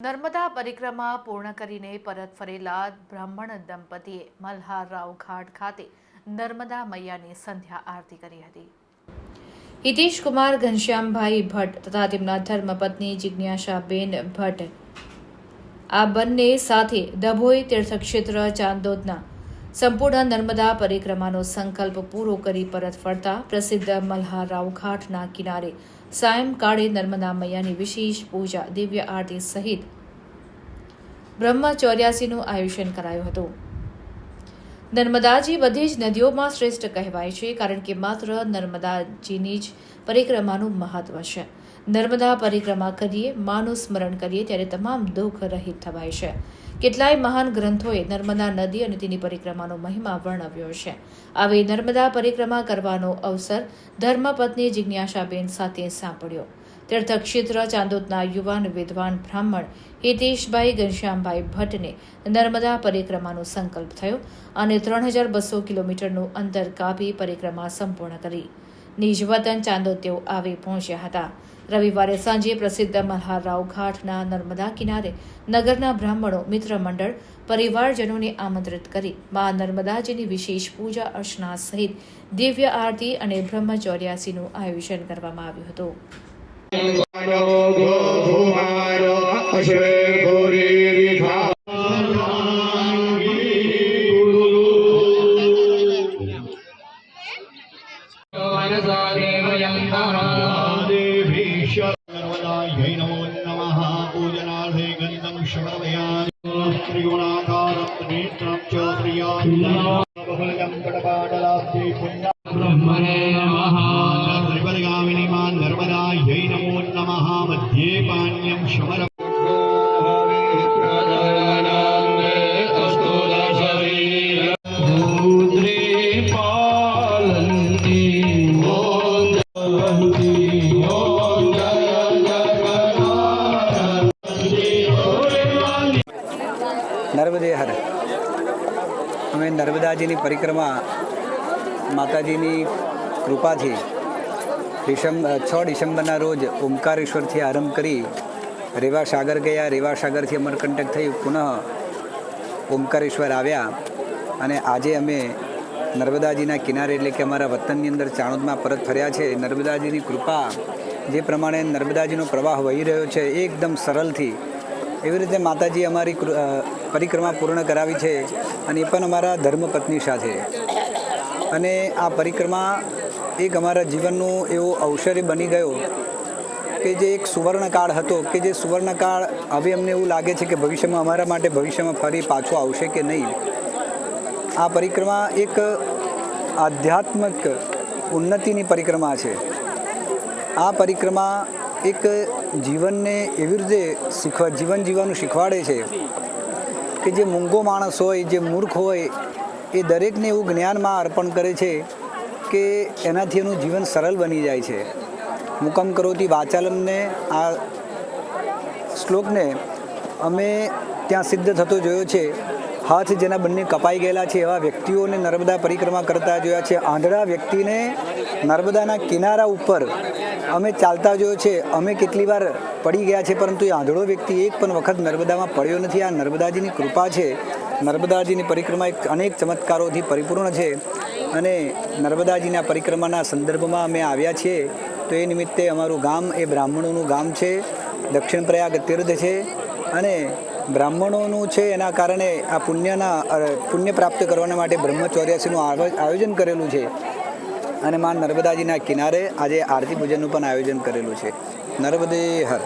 નર્મદા પરિક્રમા પૂર્ણ કરીને પરત ફરેલા બ્રાહ્મણ દંપતીએ મલ્હારરાવ ઘાટ ખાતે નર્મદા મૈયાની સંધ્યા આરતી કરી હતી. હિતેશ કુમાર ઘનશ્યામભાઈ ભટ્ટ તથા તેમના ધર્મપત્ની જિજ્ઞાસાબેન ભટ્ટ આ બંને સાથે દભોઈ તીર્થક્ષેત્ર ચાંદોદના સંપૂર્ણ નર્મદા પરિક્રમાનો સંકલ્પ પૂરો કરી પરત ફરતા પ્રસિદ્ધ મલ્હાર રાવઘાટના કિનારે સાયંકાળે નર્મદા મૈયાની વિશેષ પૂજા, દિવ્ય આરતી સહિત બ્રહ્મચૌર્યાસીનું આયોજન કરાયું હતું. નર્મદાજી બધી જ નદીઓમાં શ્રેષ્ઠ કહેવાય છે, કારણ કે માત્ર નર્મદાજીની જ પરિક્રમાનું મહત્વ છે. નર્મદા પરિક્રમા કરીએ, માનું સ્મરણ કરીએ, ત્યારે તમામ દુઃખ રહિત થવાય છે. કેટલાય મહાન ગ્રંથોએ નર્મદા નદી અને તેની પરિક્રમાનો મહિમા વર્ણવ્યો છે. આવી નર્મદા પરિક્રમા કરવાનો અવસર ધર્મપત્ની જિજ્ઞાસાબેન સાથે સાંપડ્યો તીર્થક્ષેત્ર ચાંદોદના યુવાન વિદ્વાન બ્રાહ્મણ હિતેશભાઈ ઘનશ્યામભાઈ ભટ્ટને નર્મદા પરિક્રમાનો સંકલ્પ થયો અને ત્રણ હજાર બસો કિલોમીટરનું અંતર કાપી પરિક્રમા સંપૂર્ણ કરી. નિજ વતન ચાંદોદ તેઓ આવી પહોંચ્યા હતા. રવિવારે સાંજે પ્રસિદ્ધ મલ્હારરાવ ઘાટના નર્મદા કિનારે નગરના બ્રાહ્મણો મિત્ર મંડળ પરિવારજનોને આમંત્રિત કરી મા નર્મદાજીની વિશેષ પૂજા અર્ચના સહિત દિવ્ય આરતી અને બ્રહ્મચૌર્યાસીનું આયોજન કરવામાં આવ્યું હતું. गन्धं श्रवणमयामि त्रिगुणाकारं नेत्रं च प्रियाबहुलजं पटपाटलाब्धे पुण्यं ब्रह्मणे नमः त्रिपदगामिनी मा नर्मदायै नमो नमः मध्ये पाण्यं शमर નર્મદે હર. અમે નર્મદાજીની પરિક્રમા માતાજીની કૃપાથી ડિસેમ્બર છ ડિસેમ્બરના રોજ ઓમકારેશ્વરથી આરંભ કરી રેવા સાગર ગયા. રેવા સાગરથી અમરકંટક થઈ પુનઃ ઓમકારેશ્વર આવ્યા. અને આજે અમે નર્મદાજીના કિનારે એટલે કે અમારા વતનની અંદર ચાણોદમાં પરત ફર્યા છે. નર્મદાજીની કૃપા જે પ્રમાણે નર્મદાજીનો પ્રવાહ વહી રહ્યો છે એકદમ સરળથી એવી રીતે માતાજી અમારી પરિક્રમા પૂર્ણ કરાવી છે અને એ પણ અમારા ધર્મપત્ની સાથે. અને આ પરિક્રમા એક અમારા જીવનનું એવો અવસર બની ગયો કે જે એક સુવર્ણકાળ હતો, કે જે સુવર્ણકાળ હવે અમને એવું લાગે છે કે ભવિષ્યમાં અમારા માટે ભવિષ્યમાં ફરી પાછો આવશે કે નહીં. આ પરિક્રમા એક આધ્યાત્મિક ઉન્નતિની પરિક્રમા છે. આ પરિક્રમા એક જીવનને એવી રીતે શીખવા, જીવન જીવવાનું શીખવાડે છે કે જે મૂંગો માણસ હોય, જે મૂર્ખ હોય, એ દરેકને એવું જ્ઞાનમાં અર્પણ કરે છે કે એનાથી એનું જીવન સરળ બની જાય છે. મુકમ કરોતી વાચાલમને, આ શ્લોકને અમે ત્યાં સિદ્ધ થતો જોયો છે હાથ જેના બંને કપાઈ ગયેલા છે એવા વ્યક્તિઓને નર્મદા પરિક્રમા કરતા જોયા છે. આંધળા વ્યક્તિને નર્મદાના કિનારા ઉપર અમે ચાલતા જોયો છે. અમે કેટલી વાર પડી ગયા છે, પરંતુ એ આંધળો વ્યક્તિ એક પણ વખત નર્મદામાં પડ્યો નથી. આ નર્મદાજીની કૃપા છે. નર્મદાજીની પરિક્રમા એક અનેક ચમત્કારોથી પરિપૂર્ણ છે અને નર્મદાજીના પરિક્રમાના સંદર્ભમાં અમે આવ્યા છીએ. તો એ નિમિત્તે અમારું ગામ એ બ્રાહ્મણોનું ગામ છે. દક્ષિણ પ્રયાગ તીર્થ છે અને બ્રાહ્મણોનું છે એના કારણે આ પુણ્યના પુણ્ય પ્રાપ્ત કરવાના માટે બ્રહ્મચોર્યાસીનું આયોજન કરેલું છે. અને માં નર્મદાજીના કિનારે આજે આરતી પૂજનનું પણ આયોજન કરેલું છે. નર્મદે હર.